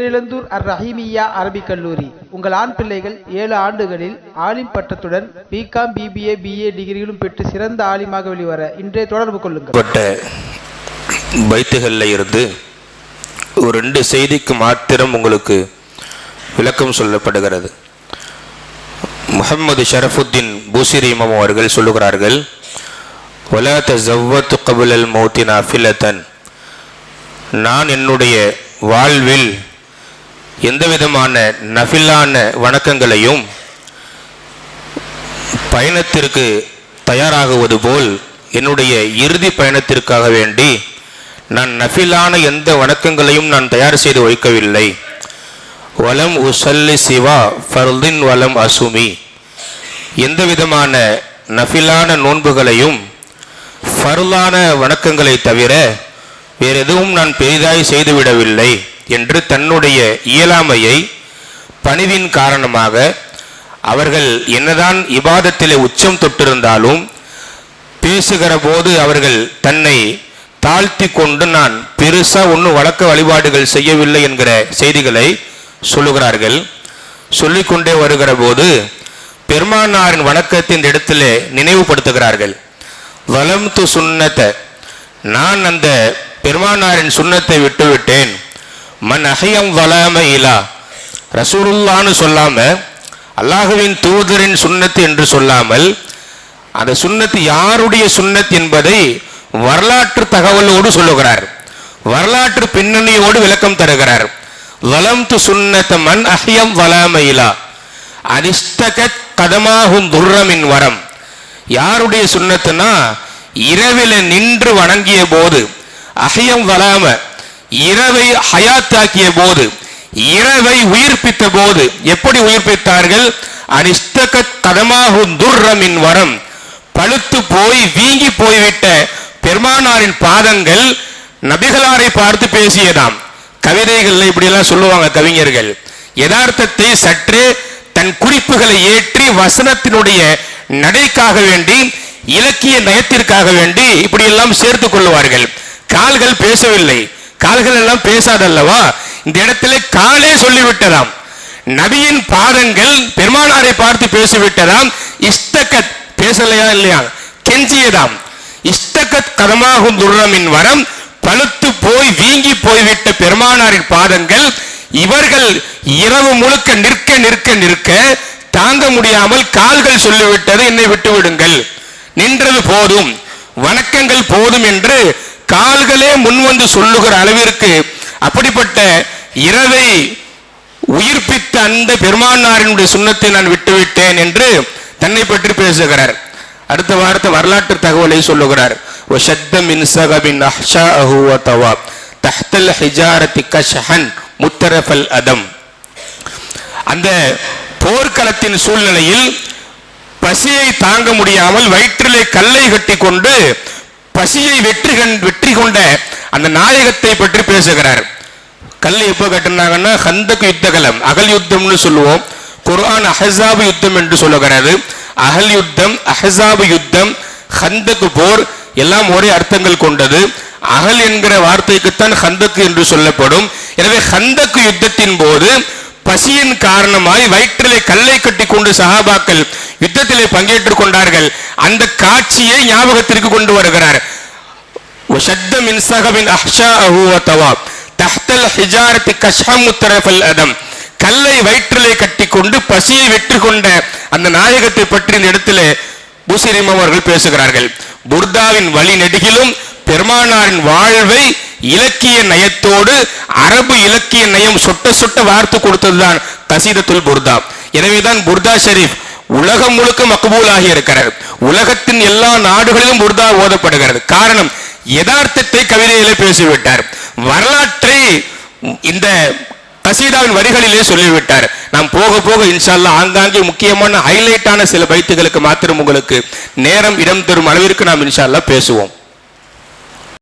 பேரிழந்தூர் அர் ரஹீமியா அரபிக் கல்லூரி. உங்கள் ஆண் பிள்ளைகள் ஏழு ஆண்டுகளில் ஆலிம் பட்டத்துடன் பிகாம் பிபிஏ பிஏ டிகிரிகளும் பெற்று சிறந்த ஆலிமாக வெளிவர இன்றைய தொடர்பு கொள்ளுங்கள். பைத்துகளில் இருந்து ஒரு ரெண்டு செய்திக்கு மாத்திரம் உங்களுக்கு விளக்கம் சொல்லப்படுகிறது. முஹம்மது ஷரஃபுத்தீன் பூசிரி அவர்கள் சொல்லுகிறார்கள் வலா தஸவ்வத்து கபுலல் மௌத்தி அஃபிலத்தன் நான் என்னுடைய வாழ்வில் எந்த விதமான நஃபிலான வணக்கங்களையும் பயணத்திற்கு தயாராகுவது போல் என்னுடைய இறுதி பயணத்திற்காக வேண்டி நான் நஃபிலான எந்த வணக்கங்களையும் நான் தயார் செய்து வைக்கவில்லை. வலம் உசல்லி சிவா ஃபர்தின் வலம் அசுமி. எந்த விதமான நஃபிலான நோன்புகளையும் ஃபர்லான வணக்கங்களை தவிர வேறு எதுவும் நான் பெரிதாய் செய்துவிடவில்லை. என்று தன்னுடைய இயலாமையை பணிவின் காரணமாக அவர்கள் என்னதான் இபாதத்திலே உச்சம் தொட்டிருந்தாலும் பேசுகிற போது அவர்கள் தன்னை தாழ்த்தி கொண்டு நான் பெருசாக ஒன்றும் வழக்க வழிபாடுகள் செய்யவில்லை என்கிற செய்திகளை சொல்லுகிறார்கள். சொல்லிக்கொண்டே வருகிற போது பெருமானாரின் வணக்கத்தின் இடத்திலே நினைவுபடுத்துகிறார்கள். வலம் து நான் அந்த பெருமானாரின் சுண்ணத்தை விட்டுவிட்டேன். மன் அகையம் வலாம இலா ரசூலுல்லான்னு சொல்லாம அல்லாஹுவின் தூதரின் சுண்ணத்து என்று சொல்லாமல் அந்த சுண்ணத்து யாருடைய சுண்ணத் என்பதை வரலாற்று தகவலோடு சொல்லுகிறார். வரலாற்று பின்னணியோடு விளக்கம் தருகிறார். வலம் து மண் மன் அஹியம் வலாமயிலா அனிஸ்தகத் கதமாகும் துர்ரமின் வரம். யாருடைய சுண்ணத்துனா இரவில நின்று வணங்கிய போது அஹியம் வலாம. இரவை ஹயாத்தாக்கிய போது இரவை உயிர்ப்பித்த போது எப்படி உயிர்ப்பித்தார்கள்? அனிஸ்தகத் கதமாகும் துர்ரமின் வரம். பழுத்து போய் வீங்கி போய்விட்ட பெருமானாரின் பாதங்கள் நபிகளாரை பார்த்து பேசியதாம். கவிதைகள்ல இப்படியெல்லாம் சொல்லுவாங்க கவிஞர்கள். யதார்த்தத்தை சற்று தன் குறிப்புகளை ஏற்றி வசனத்தினுடைய நடைக்காக வேண்டி இலக்கிய நயத்திற்காக வேண்டி இப்படியெல்லாம் சேர்த்து கொள்வார்கள் கால்கள் பேசவில்லை. கால்கள் எல்லாம் பேசாதல்லவா? இந்த இடத்துல காலே சொல்லிவிட்டதாம். நபியின் பாதங்கள் பெருமானாரை பார்த்து பேசிவிட்டதாம். இஸ்தகத் பேசலையா இல்லையா? கெஞ்சியதாம். இஸ்தகத் கதமாகும் துர்ரமின் வரம் பழுத்து போய் வீங்கி போய்விட்ட பெருமானாரின் பாதங்கள் இவர்கள் இரவு முழுக்க நிற்க நிற்க நிற்க தாங்க முடியாமல் கால்கள் சொல்லிவிட்டது. என்னை விட்டு விடுங்கள் நின்றது போதும். வணக்கங்கள் போதும் என்று கால்களே முன் வந்து சொல்லுகிற அளவிற்கு அப்படிப்பட்ட இரவை உயிர்ப்பித்த அந்த பெருமானாரினுடைய சுண்ணத்தை நான் விட்டுவிட்டேன் என்று தன்னை பற்றி பேசுகிறார். அடுத்த வாரத்தை வரலாற்று தகவலை சொல்லுகிறார். அதம். அந்த போர்க்களத்தின் சூழ்நிலையில் பசியை தாங்க முடியாமல் வயிற்றிலே கல்லை கட்டி கொண்டு பசியை வெற்றி கண்- வெற்றி கொண்ட அந்த நாயகத்தை பற்றி பேசுகிறார். கல்லை எப்போ கட்டினாங்கன்னா ஹந்தக் யுத்தகலம் அகல் யுத்தம்னு சொல்லுவோம். குர்ஆன் அஹசாபு யுத்தம் என்று சொல்லுகிறது. அகல் யுத்தம் அஹசாபு யுத்தம் ஹந்தக் போர் எல்லாம் ஒரே அர்த்தங்கள் கொண்டது. அகல் என்கிற வார்த்தைக்குத்தான் ஹந்தக் என்று சொல்லப்படும். எனவே ஹந்தக் யுத்தத்தின் போது பசியின் காரணமாய் வயிற்றிலே கல்லை கட்டி கொண்டு சஹாபாக்கள் யுத்தத்திலே பங்கேற்றுக் கொண்டார்கள். அந்த காட்சியை ஞாபகத்திற்கு கொண்டு வருகிறார். கல்லை வயிற்றிலே கட்டி கொண்டு பசியை வெற்றி கொண்ட அந்த நாயகத்தை பற்றி இந்த இடத்திலே பூசிரிம் அவர்கள் பேசுகிறார்கள். புர்தாவின் வழி நெடுகிலும் பெருமானாரின் வாழ்வை இலக்கிய நயத்தோடு அரபு இலக்கிய நயம் சொட்ட சொட்ட வார்த்து கொடுத்ததுதான் தசீதத்துல் புர்தா. எனவேதான் புர்தா ஷெரீப் உலகம் முழுக்க மக்பூலாகி இருக்கிறது. உலகத்தின் எல்லா நாடுகளிலும் புர்தா ஓதப்படுகிறது. காரணம் யதார்த்தத்தை கவிதையிலே பேசிவிட்டார். வரலாற்றை இந்த கசீதாவின் வரிகளிலே சொல்லிவிட்டார். நாம் போக போக இன்ஷால்லா ஆங்காங்கே முக்கியமான ஹைலைட்டான சில பைத்துகளுக்கு மாத்திரம் உங்களுக்கு நேரம் இடம் தரும் அளவிற்கு நாம் இன்ஷால்லா பேசுவோம்.